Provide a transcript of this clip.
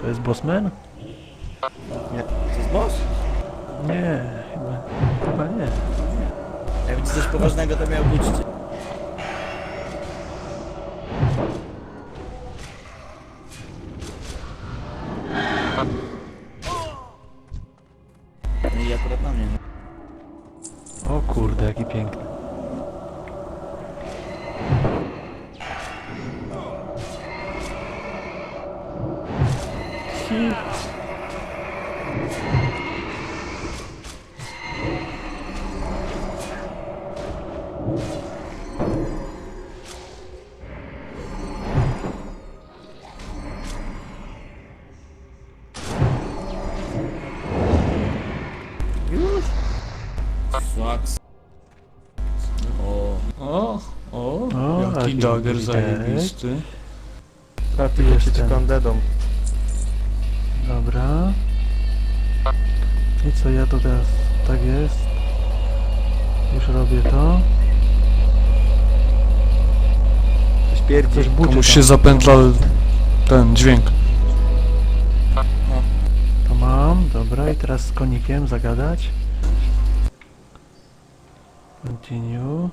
To jest bossman? Nie. To jest boss? Nie, chyba, chyba nie. Jak będzie coś poważnego, to miał uczcić. No i akurat na mnie. nie? O kurde, jaki piękny. Hi. Już? Faks. O, O, o, O, jaki widać. zajebisty. Tylko undeadą. Dobra. I co ja to teraz... Tak jest. Już robię to. Śpierdzi. Coś buczy Komuś tam. się zapętla ten dźwięk. To mam, dobra, i teraz z konikiem zagadać. Continue.